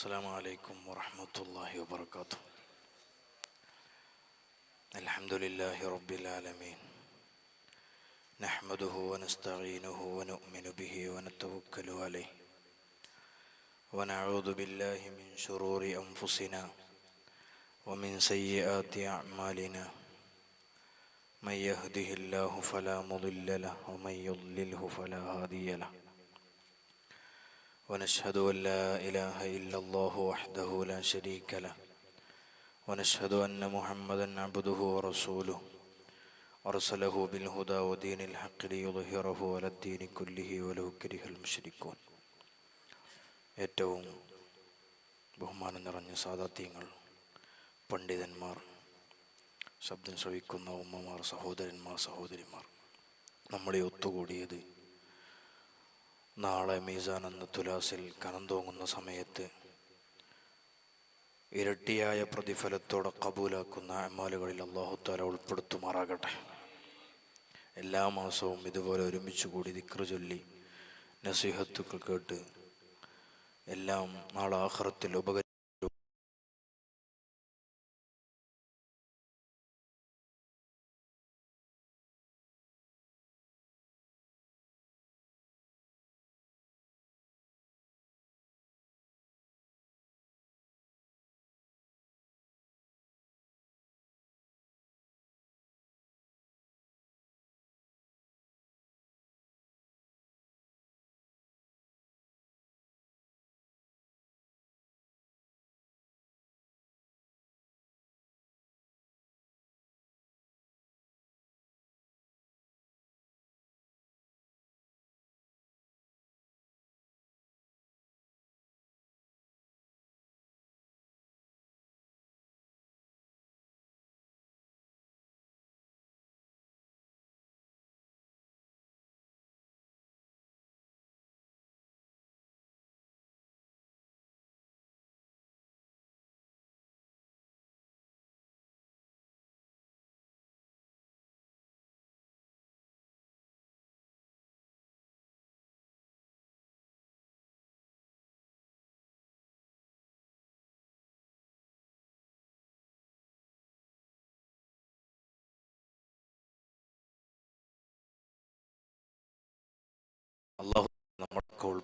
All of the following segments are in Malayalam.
السلام عليكم ورحمة الله وبركاته. الحمد لله رب العالمين. نحمده ونستعينه ونؤمن به ونتوكل عليه. ونعوذ بالله من شرور أنفسنا ومن سيئات أعمالنا. من يهده الله فلا مضل له ومن يضلله فلا هادي له. ونشهد أن لا إله إلا الله وحده لا شريك له ونشهد أن محمدا عبده ورسوله أرسله بالهدى ودين الحق ليظهره على الدين كله ولو كره المشركون ഏറ്റവും ബഹുമാനം നിറഞ്ഞ സാദാത്യങ്ങൾ പണ്ഡിതന്മാർ ശബ്ദം ശ്രവിക്കുന്ന ഉമ്മമാർ സഹോദരന്മാർ സഹോദരിമാർ നമ്മളെ ഒത്തുകൂടിയത് നാളെ മീസാൻ എന്ന തുലാസിൽ കനം തോങ്ങുന്ന സമയത്ത് ഇരട്ടിയായ പ്രതിഫലത്തോടെ കബൂലാക്കുന്ന അമാലുകളിൽ അള്ളാഹുത്താല ഉൾപ്പെടുത്തുമാറാകട്ടെ. എല്ലാ മാസവും ഇതുപോലെ ഒരുമിച്ച് കൂടി ദിക്ര ചൊല്ലി നസീഹത്തുക്കൾ കേട്ട് എല്ലാം നാളെ ആഹ്റത്തിൽ ഉപകരി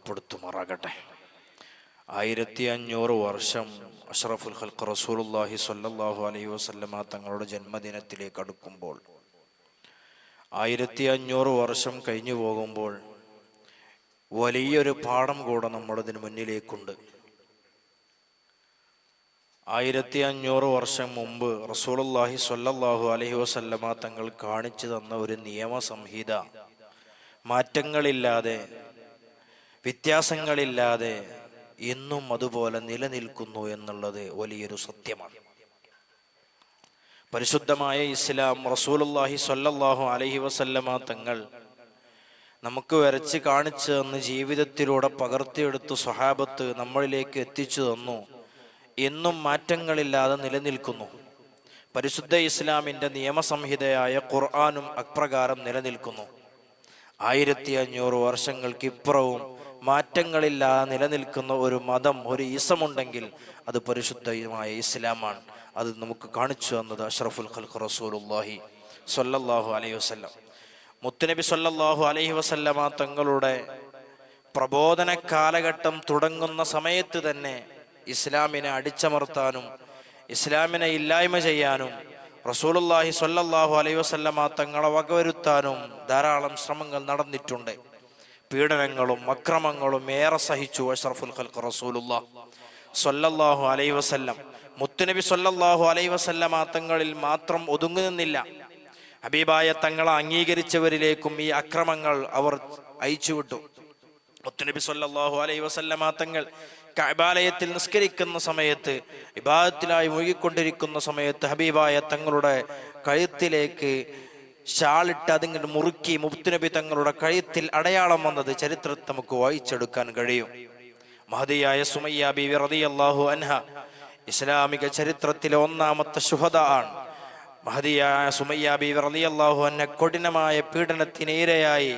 ഉൾപ്പെടുത്തുമാറാകട്ടെ. ആയിരത്തി അഞ്ഞൂറ് വർഷം അഷ്റഫുൽ ഖൽഖ് റസൂലുല്ലാഹി സ്വല്ലല്ലാഹു അലൈഹി വസല്ലമ തങ്ങളുടെ ജന്മദിനത്തിലേക്ക് അടുക്കുമ്പോൾ ആയിരത്തി അഞ്ഞൂറ് വർഷം കഴിഞ്ഞു പോകുമ്പോൾ വലിയൊരു പാഠം കൂടെ നമ്മളതിന് മുന്നിലേക്കുണ്ട്. ആയിരത്തി അഞ്ഞൂറ് വർഷം മുമ്പ് റസൂലുല്ലാഹി സ്വല്ലല്ലാഹു അലഹി വസല്ലമ തങ്ങൾ കാണിച്ചു തന്ന ഒരു നിയമസംഹിത മാറ്റങ്ങളില്ലാതെ വ്യത്യാസങ്ങളില്ലാതെ എന്നും അതുപോലെ നിലനിൽക്കുന്നു എന്നുള്ളത് വലിയൊരു സത്യമാണ്. പരിശുദ്ധമായ ഇസ്ലാം റസൂലുല്ലാഹി സ്വല്ലല്ലാഹു അലഹി വസല്ലമ തങ്ങൾ നമുക്ക് വരച്ച് കാണിച്ചു തന്ന് ജീവിതത്തിലൂടെ പകർത്തിയെടുത്ത് സ്വഹാബത്ത് നമ്മളിലേക്ക് എത്തിച്ചു തന്നു എന്നും മാറ്റങ്ങളില്ലാതെ നിലനിൽക്കുന്നു. പരിശുദ്ധ ഇസ്ലാമിന്റെ നിയമസംഹിതയായ ഖുർആാനും അപ്രകാരം നിലനിൽക്കുന്നു. ആയിരത്തി അഞ്ഞൂറ് വർഷങ്ങൾക്ക് ഇപ്പുറവും മാറ്റങ്ങളില്ലാതെ നിലനിൽക്കുന്ന ഒരു മതം ഒരു ഈസമുണ്ടെങ്കിൽ അത് പരിശുദ്ധമായ ഇസ്ലാമാണ്. അത് നമുക്ക് കാണിച്ചു തന്നത് അഷ്റഫുൽ ഖൽഖ് റസൂലുല്ലാഹി സ്വല്ലല്ലാഹു അലൈഹി വസല്ലം. മുത്തുനബി സ്വല്ലല്ലാഹു അലൈഹി വസല്ലമ തങ്ങളുടെ പ്രബോധന കാലഘട്ടം തുടങ്ങുന്ന സമയത്ത് തന്നെ ഇസ്ലാമിനെ അടിച്ചമർത്താനും ഇസ്ലാമിനെ ഇല്ലായ്മ ചെയ്യാനും റസൂലുല്ലാഹി സ്വല്ലല്ലാഹു അലൈഹി വസല്ലമ തങ്ങളെ വകവരുത്താനും ധാരാളം ശ്രമങ്ങൾ നടന്നിട്ടുണ്ട്. പീഡനങ്ങളും അക്രമങ്ങളും ഏറെ സഹിച്ചു അഷ്റഫുൽ ഖൽഖ് റസൂലുള്ള. സ്വല്ലല്ലാഹു അലൈഹി വസല്ലം. മുത്തുനബി സ്വല്ലല്ലാഹു അലൈഹി വസല്ലമ തങ്ങളിൽ മാത്രം ഒതുങ്ങി നിന്നില്ല ഹബീബായ തങ്ങളെ അംഗീകരിച്ചവരിലേക്കും ഈ അക്രമങ്ങൾ അവർ അയച്ചുവിട്ടു. മുത്തുനബി സ്വല്ലല്ലാഹു അലൈഹി വസല്ലമ തങ്ങൾ കഅബാലയത്തിൽ നിസ്കരിക്കുന്ന സമയത്ത് വിഭാഗത്തിലായി മുഴുകിക്കൊണ്ടിരിക്കുന്ന സമയത്ത് ഹബീബായ തങ്ങളുടെ കഴുത്തിലേക്ക് ഷാളിട്ട് അതിങ്ങോട്ട് മുറുക്കി മുത്തുനബി തങ്ങളുടെ കഴുത്തിൽ അടയാളം വന്നത് ചരിത്രത്തെ നമുക്ക് വായിച്ചെടുക്കാൻ കഴിയും. മഹതിയായ സുമയ്യ ബിവി റളിയല്ലാഹു അൻഹ ഇസ്ലാമിക ചരിത്രത്തിലെ ഒന്നാമത്തെ ശുഹദ ആണ്. മഹതിയായ സുമയ്യ ബിവി റളിയല്ലാഹു അൻഹ കഠിനമായ പീഡനത്തിന് ഇരയായി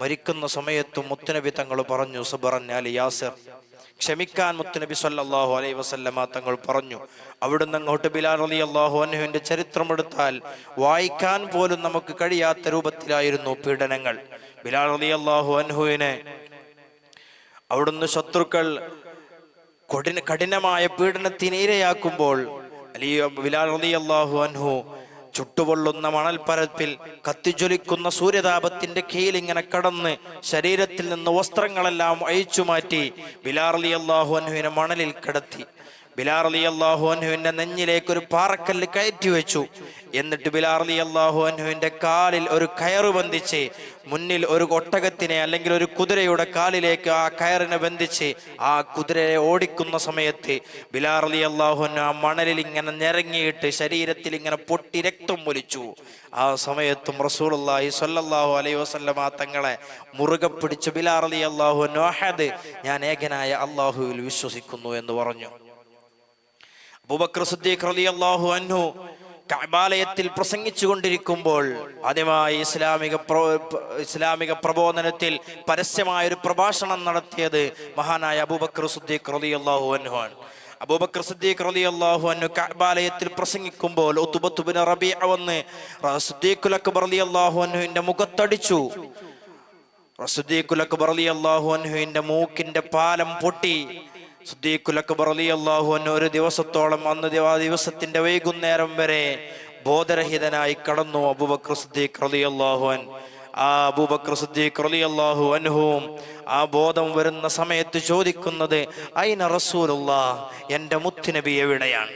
മരിക്കുന്ന സമയത്തും മുത്തുനബി തങ്ങൾ പറഞ്ഞു സുബറൻ അലി യാസിർ. ക്ഷമിക്കാൻ മുത്തുനബി സല്ലല്ലാഹു അലൈഹി വസല്ലമ തങ്ങൾ പറഞ്ഞു. അവിടുന്ന് അങ്ങോട്ട് ബിലാൽ അലി അള്ളാഹു ചരിത്രം ചരിത്രമെടുത്താൽ വായിക്കാൻ പോലും നമുക്ക് കഴിയാത്ത രൂപത്തിലായിരുന്നു പീഡനങ്ങൾ. ബിലാൽ അലി അള്ളാഹു അൻഹുവിനെ അവിടുന്ന് ശത്രുക്കൾ കൊടിന കഠിനമായ പീഡനത്തിന് ഇരയാക്കുമ്പോൾ ബിലാൽ അള്ളാഹു അൻഹു ചുട്ടുപൊള്ളുന്ന മണൽപ്പരപ്പിൽ കത്തിജ്വലിക്കുന്ന സൂര്യതാപത്തിന്റെ കീഴിൽ ഇങ്ങനെ കടന്ന് ശരീരത്തിൽ നിന്ന് വസ്ത്രങ്ങളെല്ലാം അഴിച്ചു മാറ്റി ബിലാർലി അള്ളാഹു അനുവിനെ മണലിൽ കിടത്തി. ബിലാർ അലി അള്ളാഹു അൻഹുവിന്റെ നെഞ്ഞിലേക്ക് ഒരു പാറക്കല്ല് കയറ്റി വെച്ചു. എന്നിട്ട് ബിലാർ അലി അള്ളാഹു അൻഹുവിന്റെ കാലിൽ ഒരു കയറ് ബന്ധിച്ച് മുന്നിൽ ഒരു ഒട്ടകത്തിനെ അല്ലെങ്കിൽ ഒരു കുതിരയുടെ കാലിലേക്ക് ആ കയറിനെ ബന്ധിച്ച് ആ കുതിരയെ ഓടിക്കുന്ന സമയത്ത് ബിലാർ അലി അള്ളാഹുന് ആ മണലിൽ ഇങ്ങനെ നിരങ്ങിയിട്ട് ശരീരത്തിൽ ഇങ്ങനെ പൊട്ടി രക്തം ഒലിച്ചു. ആ സമയത്തും റസൂലുള്ളാഹി സ്വല്ലല്ലാഹു അലൈഹി വസല്ലമ തങ്ങളെ മുറുകെ പിടിച്ച് ബിലാർ അലി അള്ളാഹു ഞാൻ ഏകനായ അള്ളാഹുവിൽ വിശ്വസിക്കുന്നു എന്ന് പറഞ്ഞു. റളിയല്ലാഹു അൻഹു കഅബാലയത്തിൽ പ്രസംഗിച്ചു കൊണ്ടിരിക്കുമ്പോൾ ആദ്യമായി ഇസ്ലാമിക പ്രോ- ഇസ്ലാമിക പ്രബോധനത്തിൽ പരസ്യമായ ഒരു പ്രഭാഷണം നടത്തിയത് മഹാനായ അബൂബക്കർ സിദ്ദീഖ് റളിയല്ലാഹു അൻഹു ആണ്. അബൂബക്കർ സിദ്ദീഖ് റളിയല്ലാഹു അൻഹു കബാലയത്തിൽ പ്രസംഗിക്കുമ്പോൾ ഉത്ബത്ത് ബിൻ റബീഅ വന്ന് സുദ്ദീഖുൽ അക്ബർ റളിയല്ലാഹു അൻഹുവിന്റെ മുഖത്തടിച്ചു. സിദ്ദീഖുൽ അക്ബർ അള്ളാഹു അൻഹുവിന്റെ മൂക്കിന്റെ പാലം പൊട്ടി. അൻഹു ഒരു ദിവസത്തോളം അന്ന് ആ ദിവസത്തിന്റെ വൈകുന്നേരം വരെ ബോധരഹിതനായി കടന്നു അൻ ആ അബൂബക്കർ സിദ്ദീഖ് റളിയല്ലാഹു അൻഹുവും ആ ബോധം വരുന്ന സമയത്ത് ചോദിക്കുന്നത് അയിന റസൂലുള്ള? എന്റെ മുത്തുനബി എവിടെയാണ്?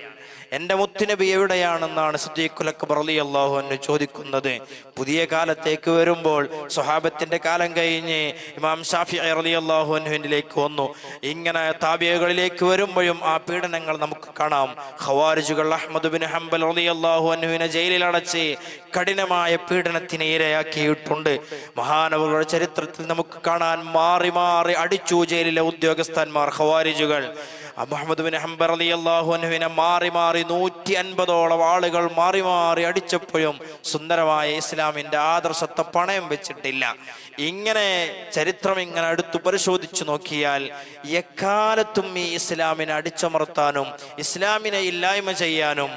എന്റെ മുത്തുനബി എവിടെയാണെന്നാണ് സിദ്ദീഖുൽ അക്ബർ അള്ളാഹു അൻഹു ചോദിക്കുന്നത്. പുതിയ കാലത്തേക്ക് വരുമ്പോൾ സ്വഹാബത്തിന്റെ കാലം കഴിഞ്ഞ് ഇമാം ഷാഫി റളിയല്ലാഹു അൻഹുവിലേക്ക് വന്നു. ഇങ്ങനെ താബിയകളിലേക്ക് വരുമ്പോഴും ആ പീഡനങ്ങൾ നമുക്ക് കാണാം. ഖവാരിജുകൾ അഹമ്മദ് ബിൻ ഹംബൽ അലി അള്ളാഹു അനുവിനെ ജയിലിൽ അടച്ച് കഠിനമായ പീഡനത്തിന് ഇരയാക്കിയിട്ടുണ്ട്. മഹാനവരുടെ ചരിത്രത്തിൽ നമുക്ക് കാണാൻ മാറി മാറി അടിച്ചു ജയിലിലെ ഉദ്യോഗസ്ഥന്മാർ ഖവാരിജുകൾ ബിൻ ഹംബർ അലി അള്ളാഹുനുവിനെ മാറി മാറി നൂറ്റി അൻപതോളം ആളുകൾ മാറി മാറി അടിച്ചപ്പോഴും സുന്ദരമായ ഇസ്ലാമിന്റെ ആദർശത്തെ പണയം വെച്ചിട്ടില്ല. ഇങ്ങനെ ചരിത്രം ഇങ്ങനെ അടുത്തു പരിശോധിച്ചു നോക്കിയാൽ എക്കാലത്തും ഈ ഇസ്ലാമിനെ അടിച്ചമർത്താനും ഇസ്ലാമിനെ ഇല്ലായ്മ ചെയ്യാനും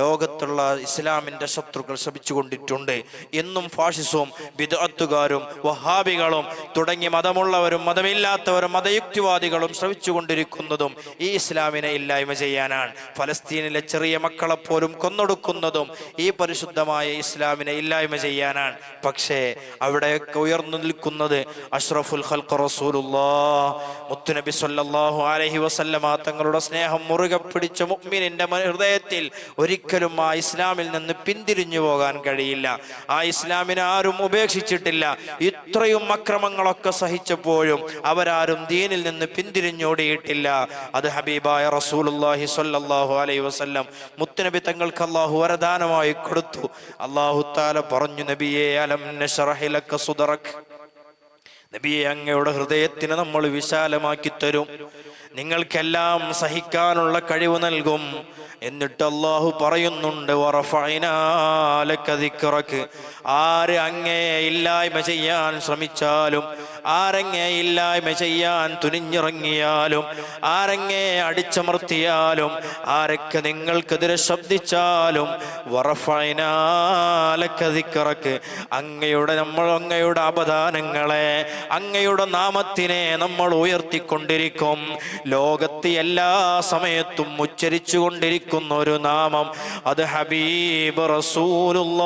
ലോകത്തുള്ള ഇസ്ലാമിന്റെ ശത്രുക്കൾ ശ്രമിച്ചുകൊണ്ടിട്ടുണ്ട് എന്നും ഫാഷിസവും വിദഗത്തുകാരും വഹാബികളും തുടങ്ങി മതമുള്ളവരും മതമില്ലാത്തവരും മതയുക്തിവാദികളും ശ്രമിച്ചുകൊണ്ടിരിക്കുന്നതും ഈ ഇസ്ലാമിനെ ഇല്ലായ്മ ചെയ്യാനാണ്. ഫലസ്തീനിലെ ചെറിയ മക്കളെ പോലും കൊന്നൊടുക്കുന്നതും ഈ പരിശുദ്ധമായ ഇസ്ലാമിനെ ഇല്ലായ്മ ചെയ്യാനാണ്. പക്ഷേ അവിടെയൊക്കെ ഉയർന്നു നിൽക്കുന്നത് അഷ്റഫുൽ ഖൽഖ് റസൂലുള്ളാഹ് മുത്തുനബി സല്ലല്ലാഹു അലൈഹി വസല്ലമ തങ്ങളുടെ സ്നേഹം മുറുകെ പിടിച്ച മുഅ്മിനിന്റെ ഹൃദയത്തിൽ ഹൃദയത്തിൽ ഒരിക്കലും ആ ഇസ്ലാമിൽ നിന്ന് പിന്തിരിഞ്ഞു പോകാൻ കഴിയില്ല. ആ ഇസ്ലാമിനെ ആരും ഉപേക്ഷിച്ചിട്ടില്ല. ഇത്രയും അക്രമങ്ങളൊക്കെ സഹിച്ചപ്പോഴും അവരാരും ദീനിൽ നിന്ന് പിന്തിരിഞ്ഞോടിയിട്ടില്ല. അത് ഹബീബായ റസൂലുള്ളാഹി സ്വല്ലല്ലാഹു അലൈഹി വസല്ലം മുത്തുനബി തങ്ങൾക്ക് അള്ളാഹു വരദാനമായി കൊടുത്തു. അള്ളാഹു താല പറഞ്ഞു നബിയെ അലം സുദറക്. നബിയെ അങ്ങയുടെ ഹൃദയത്തിന് നമ്മൾ വിശാലമാക്കി തരും. നിങ്ങൾക്കെല്ലാം സഹിക്കാനുള്ള കഴിവ് നൽകും. എന്നിട്ട് അള്ളാഹു പറയുന്നുണ്ട്. ആര് അങ്ങേ ഇല്ലായ്മ ചെയ്യാൻ ശ്രമിച്ചാലും ആരങ്ങേ ഇല്ലായ്മ ചെയ്യാൻ തുനിഞ്ഞിറങ്ങിയാലും ആരങ്ങേ അടിച്ചമർത്തിയാലും ആരൊക്കെ നിങ്ങൾക്കെതിരെ ശബ്ദിച്ചാലും വറഫൈനാലക്കതിക്കറക്ക്. അങ്ങയുടെ നമ്മൾ അങ്ങയുടെ അപദാനങ്ങളെ അങ്ങയുടെ നാമത്തിനെ നമ്മൾ ഉയർത്തിക്കൊണ്ടിരിക്കും ലോകത്ത് എല്ലാ സമയത്തും ഉച്ചരിച്ചു കൊണ്ടിരിക്കുന്ന ഒരു നാമം അത് ഹബീബ് റസൂലുള്ള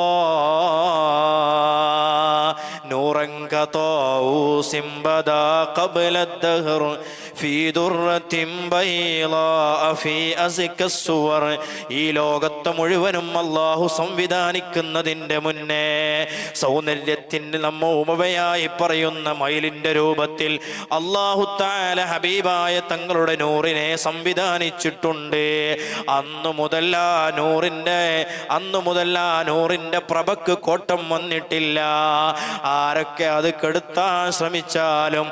നൂറങ്ക സിംബദാ قبل الدهر في درة بيضاء في أزك الصور ഈ ലോകത്തെ മുഴുവനും അള്ളാഹു സംവിധാനിക്കുന്നതിന്റെ മുന്നേ സൗന്ദര്യത്തിന് നമ്മ ഉമവയായി പറയുന്ന മയിലിന്റെ രൂപത്തിൽ അള്ളാഹു താല ഹബീബായ തങ്ങളുടെ നൂറിനെ സംവിധാനിച്ചിട്ടുണ്ട് അന്നു മുതൽ ആ നൂറിന്റെ അന്നു മുതൽ ആ നൂറിന്റെ പ്രഭക്ക് കോട്ടം വന്നിട്ടില്ല ആരൊക്കെ അത് കെടുത്താൻ ശ്രമിക്കും ശ്രമിച്ചാലും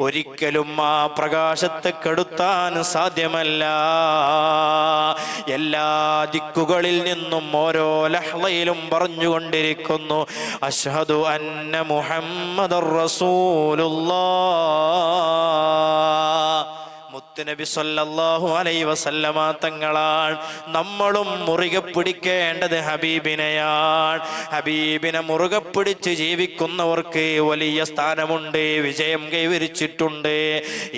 ഒരിക്കലും ആ പ്രകാശത്തെ കെടുത്താൻ സാധ്യമല്ല. എല്ലാ ദിക്കുകളിൽ നിന്നും ഓരോ ലഹ്ലയിലും പറഞ്ഞുകൊണ്ടിരിക്കുന്നു അഷ്ഹദു അന്ന മുഹമ്മദ് മുത്തുനബി സല്ലല്ലാഹു അലൈഹി വസല്ലമ തങ്ങളാണ് നമ്മളും മുറുകെ പിടിക്കേണ്ടത് ഹബീബിനെയാണ്. ഹബീബിനെ മുറുകെ പിടിച്ച് ജീവിക്കുന്നവർക്ക് വലിയ സ്ഥാനമുണ്ട് വിജയം കൈവരിച്ചിട്ടുണ്ട്.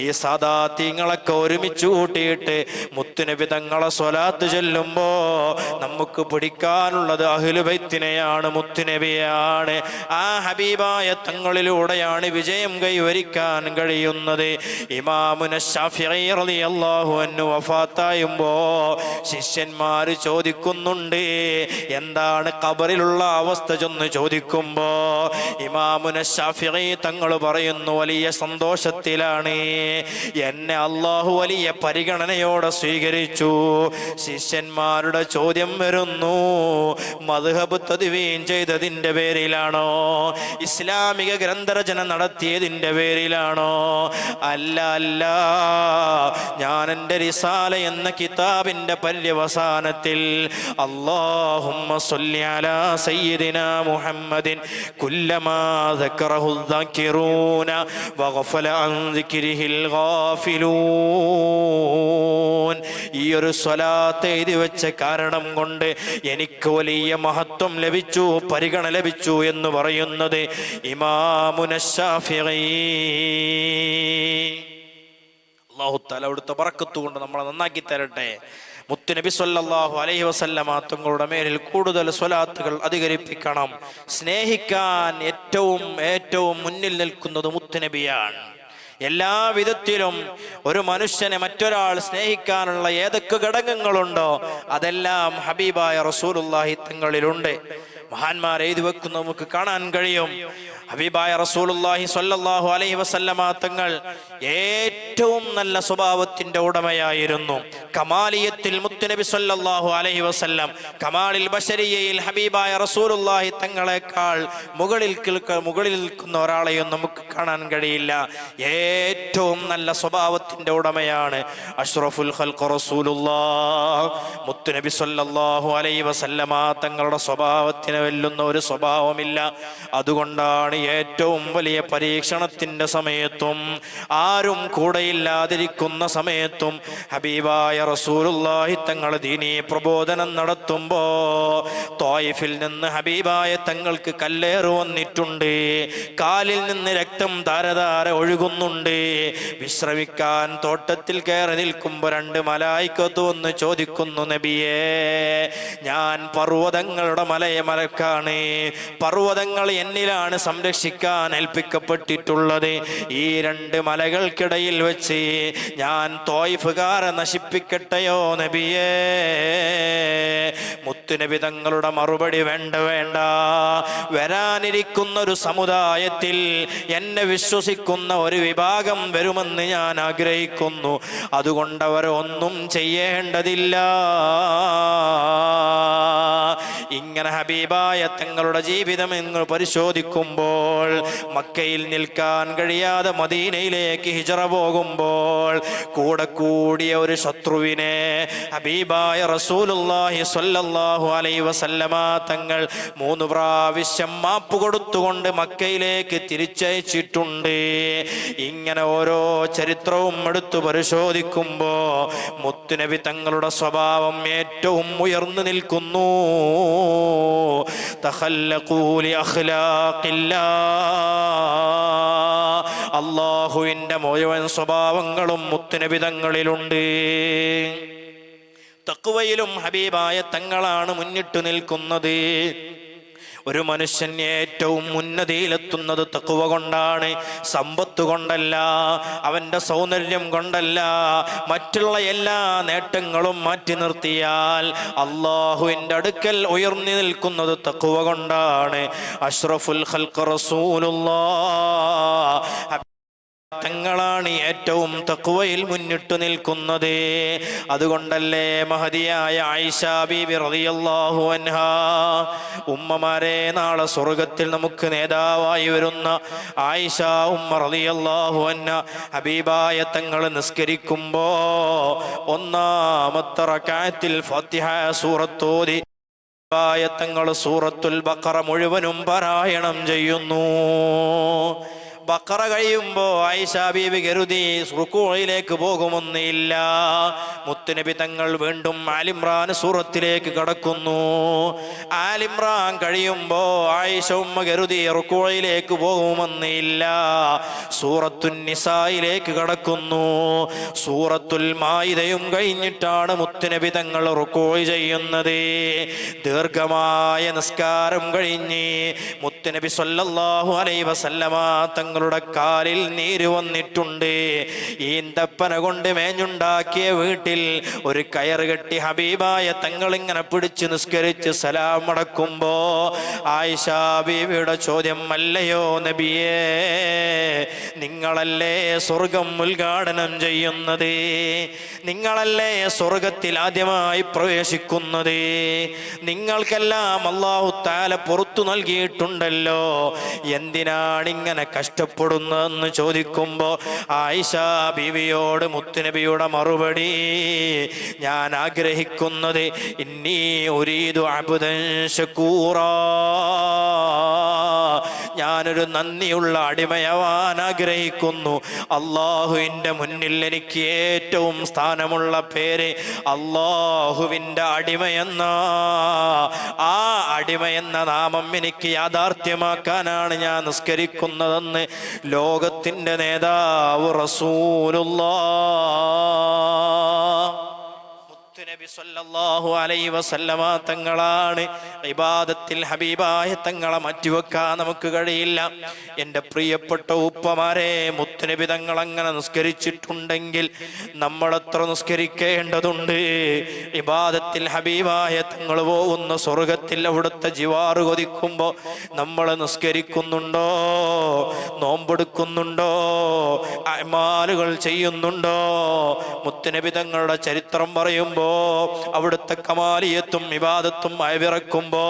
ഈ സാദാത്യങ്ങളൊക്കെ ഒരുമിച്ച് കൂട്ടിയിട്ട് മുത്തുനബി തങ്ങളെ സ്വലാത്ത് ചെല്ലുമ്പോ നമുക്ക് പിടിക്കാനുള്ളത് അഹിലുബൈത്തിനെയാണ് മുത്തുനബിയാണ് ആ ഹബീബായ തങ്ങളിലൂടെയാണ് വിജയം കൈവരിക്കാൻ കഴിയുന്നത്. ഇമാമുന റളിയല്ലാഹു അൻഹു വഫാത്തായുമ്പോ ശിഷ്യന്മാർ ചോദിക്കുന്നുണ്ട് എന്താണ് കബറിലുള്ള അവസ്ഥ? ചെന്ന് ചോദിക്കുമ്പോ ഇമാമുന ഷാഫിഈ തങ്ങൾ പറയുന്നു വലിയ സന്തോഷത്തിലാണ്. എന്നെ അള്ളാഹു വലിയ പരിഗണനയോടെ സ്വീകരിച്ചു. ശിഷ്യന്മാരുടെ ചോദ്യം വരുന്നു മധുഹബ് തദ്വീൻ ചെയ്തതിന്റെ പേരിലാണോ? ഇസ്ലാമിക ഗ്രന്ഥരചന നടത്തിയതിന്റെ പേരിലാണോ? അല്ല അല്ല. ഞാൻ എൻ്റെ റിസാല എന്ന കിതാബിൻ്റെ പര്യവസാനത്തിൽ അള്ളാഹുമ്മ സ്വല്ലി അലാ സയ്യിദിന മുഹമ്മദിൻ കുല്ലമാ ذكره الذاكرون وغفل عن ذكره الغافلون ഈ ഒരു സ്വലാത്ത് എഴുതി വെച്ച കാരണം കൊണ്ട് എനിക്ക് വലിയ മഹത്വം ലഭിച്ചു പരിഗണന ലഭിച്ചു എന്ന് പറയുന്നത് ഇമാമുന അള്ളാഹു തല അവിടുത്തെ പറക്കത്തുകൊണ്ട് നമ്മളെ നന്നാക്കി തരട്ടെ. മുത്തുനബി സ്വല്ലാഹു അലൈഹി വസല്ലമ തങ്ങളുടെ മേലിൽ കൂടുതൽ സ്വലാത്തുകൾ അധികരിപ്പിക്കണം. സ്നേഹിക്കാൻ ഏറ്റവും ഏറ്റവും മുന്നിൽ നിൽക്കുന്നത് മുത്തുനബിയാണ് എല്ലാ വിധത്തിലും ഒരു മനുഷ്യനെ മറ്റൊരാൾ സ്നേഹിക്കാനുള്ള ഏതൊക്കെ ഘടകങ്ങളുണ്ടോ അതെല്ലാം ഹബീബായ റസൂലുള്ളാഹി തങ്ങളിലുണ്ട്. മഹാന്മാർ എഴുതി വെക്കുന്ന നമുക്ക് കാണാൻ കഴിയും. ഹബീബായ റസൂലുള്ളാഹി സ്വല്ലല്ലാഹു അലൈഹി വസല്ലമ തങ്ങൾ ഏറ്റവും നല്ല സ്വഭാവത്തിന്റെ ഉടമയായിരുന്നു. കമാലിയത്തിൽ മുത്തുനബി സല്ലല്ലാഹു അലൈഹി വസല്ലം. കമാലിൽ ബശരിയയിൽ ഹബീബായ റസൂലുള്ളാഹി തങ്ങളെക്കാൾ മുകളിൽ മുകളിൽ നിൽക്കുന്ന ഒരാളെയും നമുക്ക് കാണാൻ കഴിയില്ല. ഏറ്റവും നല്ല സ്വഭാവത്തിന്റെ ഉടമയാണ് അഷ്റഫുൽ ഖൽഖ് റസൂലുള്ളാഹ്. മുത്തുനബി സല്ലല്ലാഹു അലൈഹി വസല്ലമ തങ്ങളുടെ സ്വഭാവത്തിന് വെല്ലുന്ന ഒരു സ്വഭാവമില്ല. അതുകൊണ്ടാണ് ഏറ്റവും വലിയ പരീക്ഷണത്തിന്റെ സമയത്തും ആരും കൂടെയില്ലാതിരിക്കുന്ന സമയത്തും ഹബീബായ റസൂലുള്ളാഹി തങ്ങൾ ദീനീ പ്രബോധനം നടത്തുമ്പോ തോയിഫിൽ നിന്ന് ഹബീബായ തങ്ങൾക്ക് കല്ലേറ് വന്നിട്ടുണ്ട്. കാലിൽ നിന്ന് രക്തം ധാരധാര ഒഴുകുന്നുണ്ട്. വിശ്രമിക്കാൻ തോട്ടത്തിൽ കയറി നിൽക്കുമ്പോ രണ്ട് മലായിക്കത്ത് വന്ന് ചോദിക്കുന്നു നബിയേ ഞാൻ പർവതങ്ങളുടെ മലയെ മലക്കാണ്. പർവതങ്ങൾ എന്നിലാണ് സംരക്ഷിക്കാൻ ഏൽപ്പിക്കപ്പെട്ടിട്ടുള്ളത്. ഈ രണ്ട് മലകൾക്കിടയിൽ വെച്ച് ഞാൻ തോയിഫുകാരെ നശിപ്പിക്കട്ടെയോ നബിയേ? മുത്തുനബി തങ്ങളുടെ മറുപടി വേണ്ട വേണ്ട. വരാനിരിക്കുന്ന ഒരു സമുദായത്തിൽ എന്നെ വിശ്വസിക്കുന്ന ഒരു വിഭാഗം വരുമെന്ന് ഞാൻ ആഗ്രഹിക്കുന്നു. അതുകൊണ്ട് ഒന്നും ചെയ്യേണ്ടതില്ല. ഇങ്ങനെ ഹബീബായ തങ്ങളുടെ ജീവിതം എന്ന് പരിശോധിക്കുമ്പോൾ മക്കയിൽ നിൽക്കാൻ കഴിയാതെ മദീനയിലേക്ക് ഹിജറ പോകുമ്പോൾ കൂടെ കൂടിയ ഒരു ശത്രുവിനെ ഹബീബായ റസൂലുള്ളാഹി സ്വല്ലല്ലാഹു അലൈഹി വസല്ലമ തങ്ങൾ മൂന്ന് പ്രാവശ്യം മാപ്പ് കൊടുത്തുകൊണ്ട് മക്കയിലേക്ക് തിരിച്ചയച്ചിട്ടുണ്ട്. ഇങ്ങനെ ഓരോ ചരിത്രവും എടുത്തു പരിശോധിക്കുമ്പോ മുത്തുനബി തങ്ങളുടെ സ്വഭാവം ഏറ്റവും ഉയർന്നു നിൽക്കുന്നു. തഖല്ലഖൂലി അഖ്ലാഖില്ലാ അള്ളാഹുവിന്റെ മുഴുവൻ സ്വഭാവങ്ങളും മുത്തുനബിതങ്ങളിലുണ്ട്. തക്കുവയിലും ഹബീബായ തങ്ങളാണ് മുന്നിട്ട് നിൽക്കുന്നത്. ഒരു മനുഷ്യൻ ഏറ്റവും ഉന്നതിയിലെത്തുന്നത് തക്കുവ കൊണ്ടാണ് സമ്പത്ത് കൊണ്ടല്ല അവന്റെ സൗന്ദര്യം കൊണ്ടല്ല മറ്റുള്ള എല്ലാ നേട്ടങ്ങളും മാറ്റി നിർത്തിയാൽ അള്ളാഹുവിന്റെ അടുക്കൽ ഉയർന്നു നിൽക്കുന്നത് തക്കുവ കൊണ്ടാണ്. അഷ്റഫുൽ ഖൽഖ് റസൂലുള്ളാഹ് തങ്ങളാണ് ഏറ്റവും തക്കുവയിൽ മുന്നിട്ടു നിൽക്കുന്നത്. അതുകൊണ്ടല്ലേ മഹതിയായ ആയിഷ റളിയല്ലാഹു അൻഹ. ഉമ്മമാരെ നാളെ സ്വർഗത്തിൽ നമുക്ക് നേതാവായി വരുന്ന ആയിഷ ഉമ്മ റളിയല്ലാഹു അൻഹ ഹബീബായ തങ്ങൾ നിസ്കരിക്കുമ്പോ ഒന്നാമത്തെ റക്അത്തിൽ ഫാത്തിഹ സൂറത്തോതി. തങ്ങൾ സൂറത്തുൽ ബക്കറ മുഴുവനും പാരായണം ചെയ്യുന്നു. ബക്കറ കഴിയുമ്പോ ആയിഷ ബീവി കരുതി റുക്കോയിലേക്ക് പോകുമെന്നില്ല മുത്തുനബി തങ്ങൾ വീണ്ടും ആലിമ്രാൻ സൂറത്തിലേക്ക് കടക്കുന്നു. ആലിമ്രാൻ കഴിയുമ്പോ ആയിഷ ഉമ്മ കരുതി റുക്കൂയിലേക്ക് പോകുമെന്നില്ല സൂറത്തുൻ നിസായിലേക്ക് കടക്കുന്നു. സൂറത്തുൽ മായിതയും കഴിഞ്ഞിട്ടാണ് മുത്തുനബി തങ്ങൾ റുക്കോയ് ചെയ്യുന്നത്. ദീർഘമായ നിസ്കാരം കഴിഞ്ഞ് മുത്തുനബി സല്ലല്ലാഹു അലൈഹി വസല്ലമ തങ്ങളുടെ കാലിൽ നീര് വന്നിട്ടുണ്ട്. ഈന്തപ്പന കൊണ്ട് മേഞ്ഞുണ്ടാക്കിയ വീട്ടിൽ ഒരു കയറ് കെട്ടി ഹബീബായ തങ്ങൾ ഇങ്ങനെ പിടിച്ച് നിസ്കരിച്ച് സലാം മടക്കുമ്പോ ആയിഷ ബീവിയുടെ ചോദ്യം അല്ലയോ നബിയേ? നിങ്ങളല്ലേ സ്വർഗം ഉദ്ഘാടനം ചെയ്യുന്നത്? നിങ്ങളല്ലേ സ്വർഗത്തിൽ ആദ്യമായി പ്രവേശിക്കുന്നത്? നിങ്ങൾക്കെല്ലാം അള്ളാഹു താല പുറത്തു നൽകിയിട്ടുണ്ടല്ലോ. എന്തിനാണ് ഇങ്ങനെ കഷ്ടപ്പെടുന്നതെന്ന് ചോദിക്കുമ്പോൾ ആയിഷ ബീവിയോട് മുത്തുനബിയുടെ മറുപടി ഞാൻ ആഗ്രഹിക്കുന്നത് ഇന്നീ ഒരീതു അബുദൻ ഞാനൊരു നന്ദിയുള്ള അടിമയാവാൻ ആഗ്രഹിക്കുന്നു. അള്ളാഹുവിന്റെ മുന്നിൽ എനിക്ക് ഏറ്റവും സ്ഥാനമുള്ള പേര് അള്ളാഹുവിന്റെ അടിമയെന്ന. ആ അടിമയെന്ന നാമം എനിക്ക് യാഥാർത്ഥ്യമാക്കാനാണ് ഞാൻ നിസ്കരിക്കുന്നതെന്ന് ലോകത്തിന്റെ നേതാവ് റസൂലുള്ള സല്ലല്ലാഹു അലൈഹി വസല്ലമ തങ്ങളാണ് ഇബാദത്തിൽ ഹബീബായ തങ്ങളെ മാറ്റിവെക്കാൻ നമുക്ക് കഴിയില്ല. എന്റെ പ്രിയപ്പെട്ട ഉപ്പമാരെ മുത്തുനബി വിധങ്ങൾ അങ്ങനെ നിസ്കരിച്ചിട്ടുണ്ടെങ്കിൽ നമ്മൾ എത്ര നിസ്കരിക്കേണ്ടതുണ്ട്? ഇബാദത്തിൽ ഹബീബായ തങ്ങൾ പോകുന്ന സ്വർഗത്തിൽ അവിടുത്തെ ജിവാറ് കൊതിക്കുമ്പോൾ നമ്മൾ നിസ്കരിക്കുന്നുണ്ടോ? നോമ്പെടുക്കുന്നുണ്ടോ? അമാലുകൾ ചെയ്യുന്നുണ്ടോ? മുത്തനബിതങ്ങളുടെ ചരിത്രം പറയുമ്പോൾ അവിടുത്തെ കമാലിയത്തും വിവാദത്തും അയവിറക്കുമ്പോ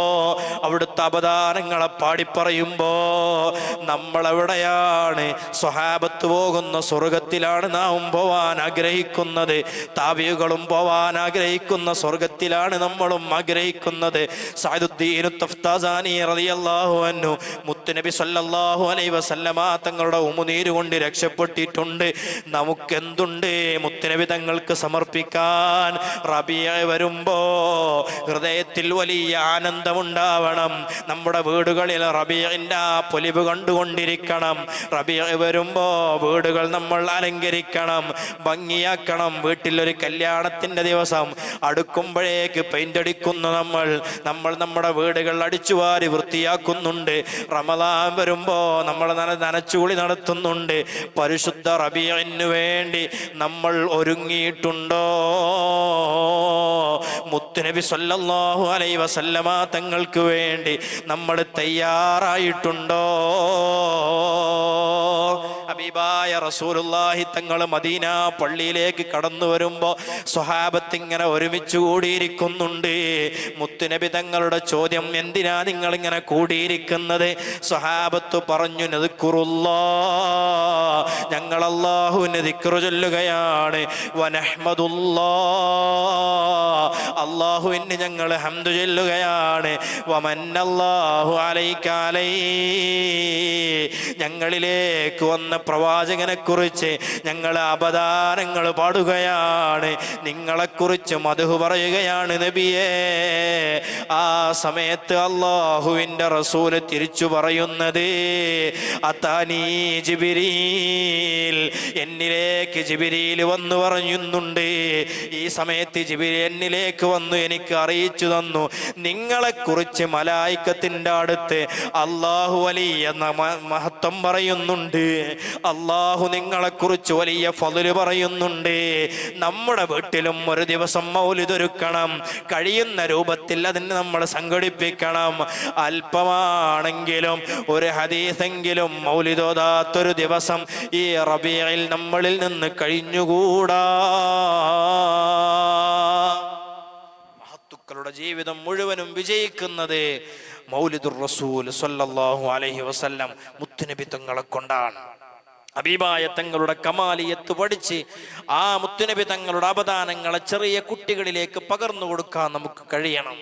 അവിടുത്തെ അവതാരങ്ങളെ പാടിപ്പറയുമ്പോ നമ്മളെവിടെയാണ് സ്വഹാബത്ത് പോകുന്ന സ്വർഗത്തിലാണ് നാം പോവാൻ ആഗ്രഹിക്കുന്നത്. താവിയുകളും പോവാൻ ആഗ്രഹിക്കുന്ന സ്വർഗത്തിലാണ് നമ്മളും ആഗ്രഹിക്കുന്നത്. അലൈഹി വസല്ലമ തങ്ങളുടെ ഉമുനീര് കൊണ്ട് രക്ഷപ്പെട്ടിട്ടുണ്ട്. നമുക്കെന്തുണ്ട്? മുത്തുനബി സമർപ്പിക്കാൻ റബിയ വരുമ്പോ ഹൃദയത്തിൽ വലിയ ആനന്ദമുണ്ടാവണം. നമ്മുടെ വീടുകളിൽ റബിയന്റെ ആ പൊലിവ് കണ്ടുകൊണ്ടിരിക്കണം. റബിയ വരുമ്പോ വീടുകൾ നമ്മൾ അലങ്കരിക്കണം ഭംഗിയാക്കണം. വീട്ടിലൊരു കല്യാണത്തിന്റെ ദിവസം അടുക്കുമ്പോഴേക്ക് പെയിന്റ് അടിക്കുന്നു നമ്മൾ നമ്മൾ നമ്മുടെ വീടുകൾ അടിച്ചുവാരി വൃത്തിയാക്കുന്നുണ്ട്. റമദാൻ വരുമ്പോ നമ്മൾ നന നനച്ചുകുളി നടത്തുന്നുണ്ട്. പരിശുദ്ധ റബിയന് വേണ്ടി നമ്മൾ ഒരുങ്ങിയിട്ടുണ്ടോ? മുത്തുനബി സല്ലല്ലാഹു അലൈ വസല്ലമ തങ്ങൾക്ക് വേണ്ടി നമ്മൾ തയ്യാറായിട്ടുണ്ടോ? ഹബീബായ റസൂലുള്ളാഹി തങ്ങൾ മദീന പള്ളിയിലേക്ക് കടന്നു വരുമ്പോൾ സ്വഹാബത്ത് ഇങ്ങനെ ഒരുമിച്ച് കൂടിയിരിക്കുന്നുണ്ട്. മുത്തുനബി തങ്ങളുടെ ചോദ്യം എന്തിനാ നിങ്ങൾ ഇങ്ങനെ കൂടിയിരിക്കുന്നത്? സ്വഹാബത്ത് പറഞ്ഞു നദിക്കുറുല്ലാ ഞങ്ങൾ അള്ളാഹുവിന് ദിക്റു ചൊല്ലുകയാണ്. വനഹ്മദുല്ലാ അള്ളാഹുവിന് ഞങ്ങൾ ഹംദു ചൊല്ലുകയാണ്. വമന്നല്ലാഹു അലൈക്കാലൈ ഞങ്ങളിലേക്ക് വന്ന പ്രവാചകനെ കുറിച്ച് ഞങ്ങൾ അപദാനങ്ങൾ പാടുകയാണ്. നിങ്ങളെ കുറിച്ച് മധു പറയുകയാണ് നബിയേ. ആ സമയത്ത് അള്ളാഹുവിന്റെ റസൂൽ തിരിച്ചു പറയുന്നത് എന്നിലേക്ക് ജിബിരിയിൽ വന്നു പറയുന്നുണ്ട് ഈ സമയത്ത് ജിബിരി എന്നിലേക്ക് വന്നു എനിക്ക് അറിയിച്ചു തന്നു. നിങ്ങളെ കുറിച്ച് മലായിക്കത്തിന്റെ അടുത്ത് അള്ളാഹു വലിയ എന്ന മഹത്വം പറയുന്നുണ്ട്. അള്ളാഹു നിങ്ങളെക്കുറിച്ച് വലിയ ഫതിൽ പറയുന്നുണ്ട്. നമ്മുടെ വീട്ടിലും ഒരു ദിവസം മൗലിതൊരുക്കണം കഴിയുന്ന രൂപത്തിൽ അതിന് നമ്മൾ സംഘടിപ്പിക്കണം. അല്പമാണെങ്കിലും ഒരു ഹദീസെങ്കിലും മൗലിതോതാത്തൊരു ദിവസം ഈ റബിയയിൽ നമ്മളിൽ നിന്ന് കഴിഞ്ഞുകൂടാ. മഹത്തുക്കളുടെ ജീവിതം മുഴുവനും വിജയിക്കുന്നത് മൗലിദുർ റസൂൽ സല്ലല്ലാഹു അലൈഹി വസല്ലം മുത്തുനബി തങ്ങളെ കൊണ്ടാണ്. അബീബായ തങ്ങളുടെ കമാലിയത്ത് പഠിച്ച് ആ മുത്തുനബി തങ്ങളുടെ അവദാനങ്ങളെ ചെറിയ കുട്ടികളിലേക്ക് പകർന്നു കൊടുക്കാൻ നമുക്ക് കഴിയണം.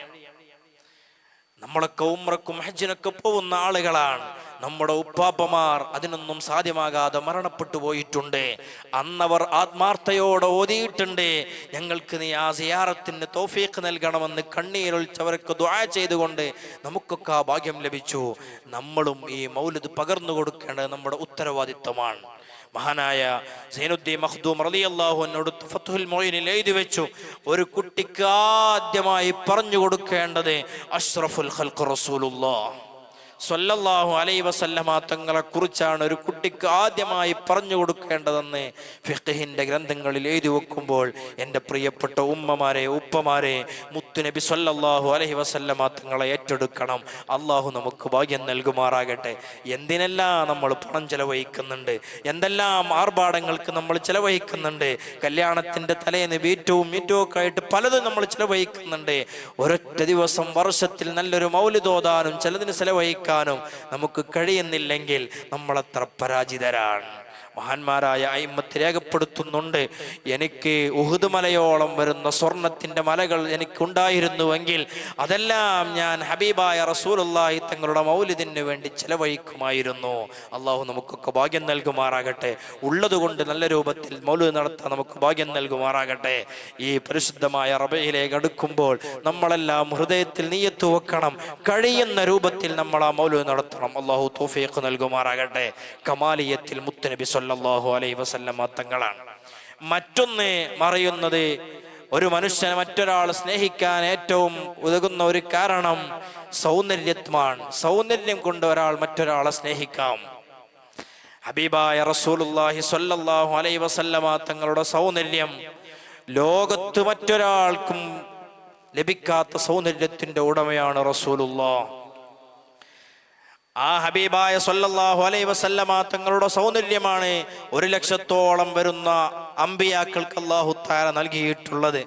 നമ്മളൊക്കെ ഉമ്രക്കും ഹജ്ജിനൊക്കെ പോകുന്ന ആളുകളാണ്. നമ്മുടെ ഉപ്പാപ്പമാർ അതിനൊന്നും സാധ്യമാകാതെ മരണപ്പെട്ടു പോയിട്ടുണ്ട്. അന്നവർ ആത്മാർത്ഥയോടെ ഓതിയിട്ടുണ്ട്. ഞങ്ങൾക്ക് നീ ആ സിയാറത്തിന് തോഫീക്ക് നൽകണമെന്ന് കണ്ണീരൊളിച്ചവർക്ക് ദ്വാ ചെയ്തുകൊണ്ട് നമുക്കൊക്കെ ആ ഭാഗ്യം ലഭിച്ചു. നമ്മളും ഈ മൗലിദ് പകർന്നു കൊടുക്കേണ്ടത് നമ്മുടെ ഉത്തരവാദിത്തമാണ്. മഹാനായ സൈനുദ്ദീൻ മഖ്ദൂം റളിയല്ലാഹു എന്നോട് ഫത്തുൽ മൊയിനിൽ എഴുതി വെച്ചു. ഒരു കുട്ടിക്ക് ആദ്യമായി പറഞ്ഞു കൊടുക്കേണ്ടത് അഷ്റഫുൽ ഖൽഖ് റസൂലുള്ളാഹ്. സ്വല്ലല്ലാഹു അലൈ വസല്ലമ തങ്ങളെ കുറിച്ചാണ് ഒരു കുട്ടിക്ക് ആദ്യമായി പറഞ്ഞു കൊടുക്കേണ്ടതെന്ന് ഫിഖഹിന്റെ ഗ്രന്ഥങ്ങളിൽ എഴുതി വെക്കുമ്പോൾ എന്റെ പ്രിയപ്പെട്ട ഉമ്മമാരെ ഉപ്പമാരെ മുത്തുനബി സ്വല്ലല്ലാഹു അലൈഹി വസല്ലമ തങ്ങളെ ഏറ്റെടുക്കണം. അള്ളാഹു നമുക്ക് ഭാഗ്യം നൽകുമാറാകട്ടെ. എന്തിനെല്ലാം നമ്മൾ പണം ചെലവഴിക്കുന്നുണ്ട് എന്തെല്ലാം ആർഭാടങ്ങൾക്ക് നമ്മൾ ചെലവഴിക്കുന്നുണ്ട് കല്യാണത്തിന്റെ തലേന്ന് വീറ്റവും മീറ്റവും ഒക്കെ ആയിട്ട് പലതും നമ്മൾ ചെലവഴിക്കുന്നുണ്ട്. ഒരൊറ്റ ദിവസം വർഷത്തിൽ നല്ലൊരു മൗലിതോതാനും ചിലതിന് ചെലവഴിക്കാനും നമുക്ക് കഴിയുന്നില്ലെങ്കിൽ നമ്മളത്ര പരാജിതരാണ്. മഹാന്മാരായ അയിമത്ത് രേഖപ്പെടുത്തുന്നുണ്ട്. എനിക്ക് ഉഹുദ് മലയോളം വരുന്ന സ്വർണത്തിന്റെ മലകൾ എനിക്കുണ്ടായിരുന്നുവെങ്കിൽ അതെല്ലാം ഞാൻ ഹബീബായ റസൂലുള്ളാഹി തങ്ങളുടെ മൗലിദിന് വേണ്ടി ചെലവഴിക്കുമായിരുന്നു. അള്ളാഹു നമുക്കൊക്കെ ഭാഗ്യം നൽകുമാറാകട്ടെ. ഉള്ളതുകൊണ്ട് നല്ല രൂപത്തിൽ മൗലിദ് നടത്താൻ നമുക്ക് ഭാഗ്യം നൽകുമാറാകട്ടെ. ഈ പരിശുദ്ധമായ റബയിലേക്ക് അടുക്കുമ്പോൾ നമ്മളെല്ലാം ഹൃദയത്തിൽ നീയത്ത് വെക്കണം. കഴിയുന്ന രൂപത്തിൽ നമ്മൾ ആ മൗലിദ് നടത്തണം. അള്ളാഹു തോഫിയക്ക് നൽകുമാറാകട്ടെ. കമാലിയത്തിൽ മുത്തനബി സല്ലല്ലാഹു അലൈഹി വസല്ലമ തങ്ങളാണ് മറ്റൊന്ന് മറയുന്നത് ഒരു മനുഷ്യനെ മറ്റൊരാൾ സ്നേഹിക്കാൻ ഏറ്റവും ഉതകുന്ന ഒരു കാരണം സൗന്ദര്യത്വമാണ്. സൗന്ദര്യം കൊണ്ട് ഒരാൾ മറ്റൊരാളെ സ്നേഹിക്കാം. ഹബീബായ റസൂലുള്ളാഹി സ്വല്ലല്ലാഹു അലൈഹി വസല്ലമ തങ്ങളുടെ സൗന്ദര്യം ലോകത്ത് മറ്റൊരാൾക്കും ലഭിക്കാത്ത സൗന്ദര്യത്തിന്റെ ഉടമയാണ് റസൂലുള്ളാഹ്. ആ ഹബീബായ സല്ലല്ലാഹു അലൈ വസല്ലമ തങ്ങളുടെ സൗന്ദര്യമാണ് ഒരു ലക്ഷത്തോളം വരുന്ന അമ്പിയാക്കൾക്ക് അള്ളാഹു താര നൽകിയിട്ടുള്ളത്.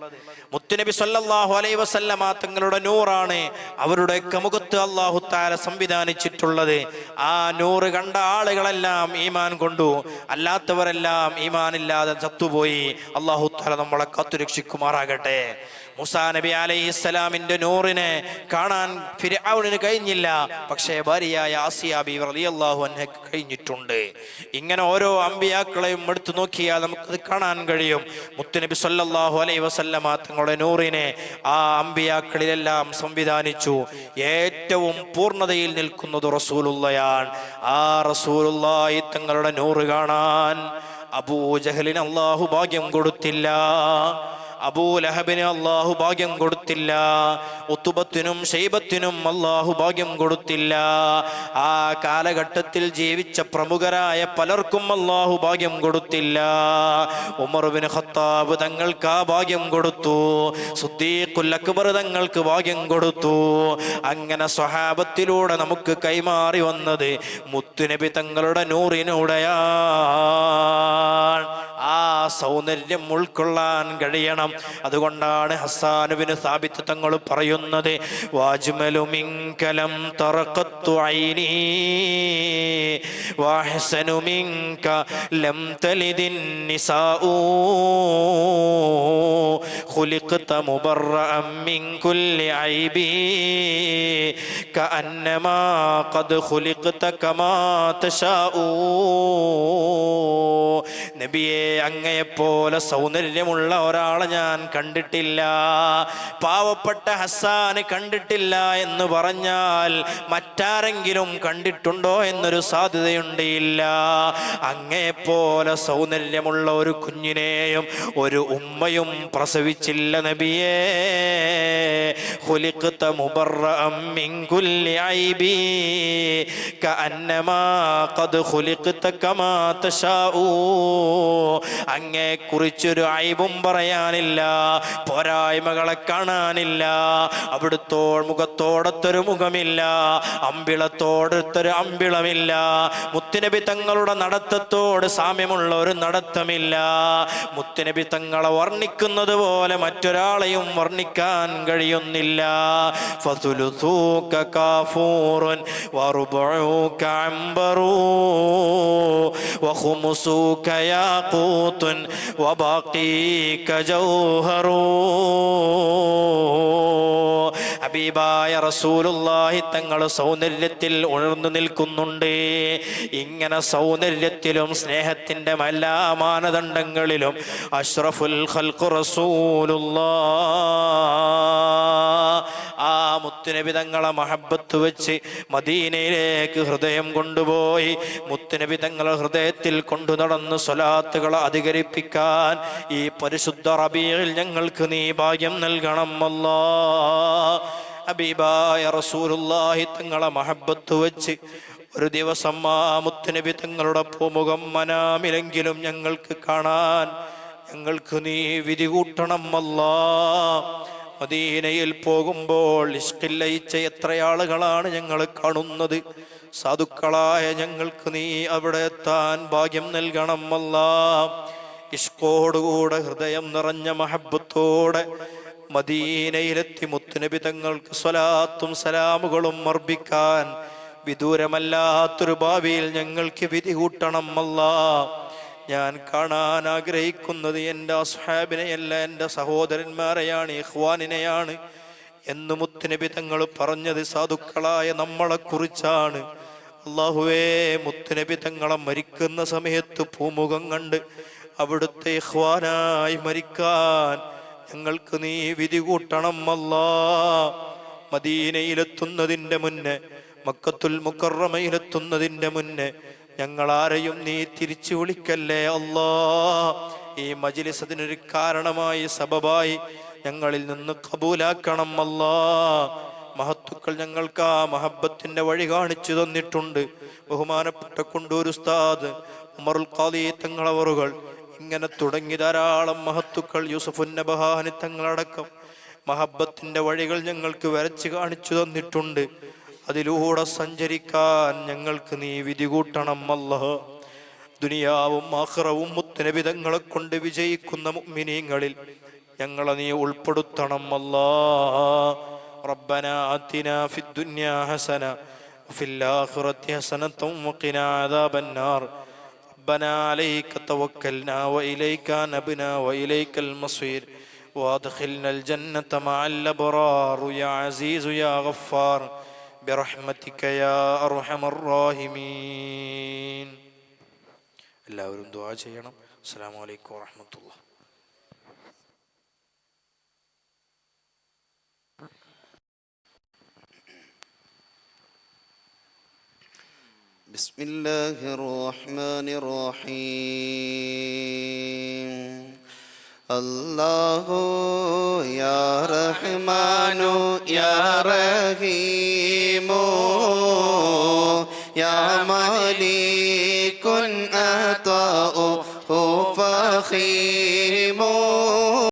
മുത്തുനബി സല്ലല്ലാഹു അലൈ വസല്ലമ തങ്ങളുടെ നൂറാണ് അവരുടെ കമുഖത്ത് അള്ളാഹു താര സംവിധാനിച്ചിട്ടുള്ളത്. ആ നൂറ് കണ്ട ആളുകളെല്ലാം ഈമാൻ കൊണ്ടു. അല്ലാത്തവരെല്ലാം ഈമാൻ ഇല്ലാതെ ചത്തുപോയി. അള്ളാഹു താര നമ്മളെ കാത്തുരക്ഷിക്കുമാറാകട്ടെ. മുസാ നബി അലൈഹിസ്സലാമിന്റെ നൂറിനെ കാണാൻ ഫിർഔനിന് കഴിഞ്ഞില്ല. പക്ഷേ ഭാര്യയായ ആസിയ റലിയല്ലാഹു അൻഹ കഴിഞ്ഞിട്ടുണ്ട്. ഇങ്ങനെ ഓരോ അമ്പിയാക്കളെയും എടുത്തു നോക്കിയാൽ നമുക്കത് കാണാൻ കഴിയും. മുത്തുനബി സല്ലല്ലാഹു അലൈഹി വസല്ലമ തങ്ങളുടെ നൂറിനെ ആ അമ്പിയാക്കളിലെല്ലാം സംവിധാനിച്ചു. ഏറ്റവും പൂർണതയിൽ നിൽക്കുന്നത് റസൂലുള്ളയാണ്. ആ റസൂലുള്ളാഹി തങ്ങളുടെ നൂറ് കാണാൻ അബൂജഹലിന് അള്ളാഹു ഭാഗ്യം കൊടുത്തില്ല. അബൂലഹബിന് അള്ളാഹു ഭാഗ്യം കൊടുത്തില്ല. ഉത്തുബത്തിനും ഷെയ്ബത്തിനും അള്ളാഹു ഭാഗ്യം കൊടുത്തില്ല. ആ കാലഘട്ടത്തിൽ ജീവിച്ച പ്രമുഖരായ പലർക്കും അള്ളാഹു ഭാഗ്യം കൊടുത്തില്ല. ഉമർബിന് ഖത്താബ് തങ്ങൾക്ക് ആ ഭാഗ്യം കൊടുത്തു. സുദ്ദീഖുൽ അക്ബർ തങ്ങൾക്ക് ഭാഗ്യം കൊടുത്തു. അങ്ങനെ സ്വഹാബത്തിലൂടെ നമുക്ക് കൈമാറി വന്നത് മുത്തുനബി തങ്ങളുടെ നൂറിനൂടെയാണ്. ആ സൗന്ദര്യം ഉൾക്കൊള്ളാൻ കഴിയണം. അതുകൊണ്ടാണ് ഹസാനുവിന് സാബിത്ത് തങ്ങൾ പറയുന്നത് വാജ്മലുമിങ്കലം തറക്കത്തു ഐനീ വാഹസനുമിങ്ക ലം തലിദിൻ നിസാഊ كأنما قد خلقت كما تشاء നബിയെ അങ്ങയെപ്പോലെ സൗന്ദര്യമുള്ള ഒരാളെ ഞാൻ കണ്ടിട്ടില്ല പാവപ്പെട്ട ഹസ്സാന് കണ്ടിട്ടില്ല എന്ന് പറഞ്ഞാൽ മറ്റാരെങ്കിലും കണ്ടിട്ടുണ്ടോ എന്നൊരു സാധ്യതയുണ്ട് ഇല്ല അങ്ങയെപ്പോലെ സൗന്ദര്യമുള്ള ഒരു കുഞ്ഞിനെയും ഒരു ഉമ്മയും പ്രസവിച്ചില്ല നബിയേ خلقت مبرأ من كل كل عيب كأنما قد خلقت كما تشاء അങ്ങേ കുറിച്ചൊരു അയബും പറയാനില്ല പോരായ്മകളെ കാണാനില്ല അവിടുത്തോ മുഖത്തോടത്തൊരു മുഖമില്ല അമ്പിളത്തോടത്തൊരു അമ്പിളമില്ല മുത്തുനബി തങ്ങളുടെ നടത്തത്തോട് സാമ്യമുള്ള ഒരു നടത്തമില്ല മുത്തുനബി തങ്ങളെ വർണ്ണിക്കുന്നത് പോലെ മറ്റൊരാളെയും വർണ്ണിക്കാൻ കഴിയുന്നില്ല ഫസുലുസൂക കാഫൂറുൻ വറുബഊക അംബറൂ وخمسوك ياقوت وباقيك جوهر ഹബീബായ റസൂലുള്ളാഹി തങ്ങൾ സൗന്ദര്യത്തിൽ ഉണർന്നു നിൽക്കുന്നുണ്ട് ഇങ്ങനെ സൗന്ദര്യത്തിലും സ്നേഹത്തിൻ്റെ എല്ലാ മാനദണ്ഡങ്ങളിലും അഷ്റഫുൽ ഖൽഖു റസൂലുള്ളാ ആ മുത്തുനബി തങ്ങളെ മഹബത്ത് വെച്ച് മദീനയിലേക്ക് ഹൃദയം കൊണ്ടുപോയി മുത്തുനബി തങ്ങളെ ഹൃദയത്തിൽ കൊണ്ടു നടന്ന് സ്വലാത്തുകളെ അധികരിപ്പിക്കാൻ ഈ പരിശുദ്ധ റബിയിൽ ഞങ്ങൾക്ക് നീ ഭാഗ്യം നൽകണം അല്ലാ. ഹബീബായ റസൂലുള്ളാഹി തങ്ങളെ മഹബത്ത് വെച്ച് ഒരു ദിവസം ആ മുത്തുനബി തങ്ങളുടെ പൂമുഖം മനാമിലെങ്കിലും ഞങ്ങൾക്ക് കാണാൻ ഞങ്ങൾക്ക് നീ വിധി കൂട്ടണം അല്ലാ. മദീനയിൽ പോകുമ്പോൾ ഇഷ്കില്ലയിച്ച എത്ര ആളുകളാണ് ഞങ്ങൾ കാണുന്നത്? സാധുക്കളായ ഞങ്ങൾക്ക് നീ അവിടെ എത്താൻ ഭാഗ്യം നൽകണം അല്ല. ഇഷ്കോടുകൂടെ ഹൃദയം നിറഞ്ഞ മഹബത്തോടെ മദീനയിലെത്തി മുത്തുനബി തങ്ങൾക്ക് സ്വലാത്തും സലാമുകളും അർപ്പിക്കാൻ വിദൂരമല്ലാത്തൊരു ഭാവിയിൽ ഞങ്ങൾക്ക് വിധി കൂട്ടണം അല്ലാ. ഞാൻ കാണാൻ ആഗ്രഹിക്കുന്നത് എന്റെ അസ്ഹാബിനെയല്ല എന്റെ സഹോദരന്മാരെയാണ് ഇഹ്വാനിനെയാണ് എന്ന് മുത്തുനബി തങ്ങൾ പറഞ്ഞത് സാധുക്കളായ നമ്മളെക്കുറിച്ചാണ്. അള്ളാഹുവേ മുത്തുനബി തങ്ങളെ മരിക്കുന്ന സമയത്ത് പൂമുഖം കണ്ട് അവിടുത്തെ ഇഹ്വാനായി മരിക്കാൻ ഞങ്ങൾക്ക് നീ വിധി കൂട്ടണം അല്ലാ. മദീനയിലെത്തുന്നതിന്റെ മുന്നേ മക്കത്തുൽ മുക്കറമയിലെത്തുന്നതിന്റെ മുന്നേ ഞങ്ങളാരെയും നീ തിരിച്ചു വിളിക്കല്ലേ അല്ലാ? ഈ മജിലിസ് അതിനൊരു കാരണമായി സബബായി ഞങ്ങളിൽ നിന്ന് കബൂലാക്കണം അല്ലാ. മഹത്തുക്കൾ ഞങ്ങൾക്ക് ആ മഹബത്തിന്റെ വഴി കാണിച്ചു തന്നിട്ടുണ്ട്. ബഹുമാനപ്പെട്ട കൊണ്ടൂർ ഉസ്താദ് ഉമറുൽ ഖാദി തങ്ങളവറുകൾ ഇങ്ങനെ തുടങ്ങി ധാരാളം മഹത്തുക്കൾ യൂസഫുൻ നബഹാനി തങ്ങളടക്കം മഹബത്തിന്റെ വഴികൾ ഞങ്ങൾക്ക് വരച്ച് കാണിച്ചു തന്നിട്ടുണ്ട്. അതിലൂടെ സഞ്ചരിക്കാൻ ഞങ്ങൾക്ക് നീ വിധി കൂട്ടണം അല്ലാഹ് ദുനിയാവും ആഖിറവും മുത്തനബിതങ്ങളെ കൊണ്ട് വിജയിക്കുന്ന മുഅ്മിനീങ്ങളിൽ ഞങ്ങളെ നീ ഉൾപ്പെടുത്തണം അല്ലാ ربنا آتنا في الدنيا حسنة وفي الآخرة حسنة وقنا عذاب النار ربنا عليك توكلنا وإليك نبنا وإليك المصير وادخلنا الجنة مع الأبرار يا عزيز يا غفار برحمتك يا أرحم الراحمين എല്ലാവരും ദുആ ചെയ്യണം അസ്സലാമു അലൈക്കും വറഹ്മത്തുള്ളാഹി بسم الله الرحمن الرحيم الله يا رحمن يا رحيم يا مليك أطاؤه فخير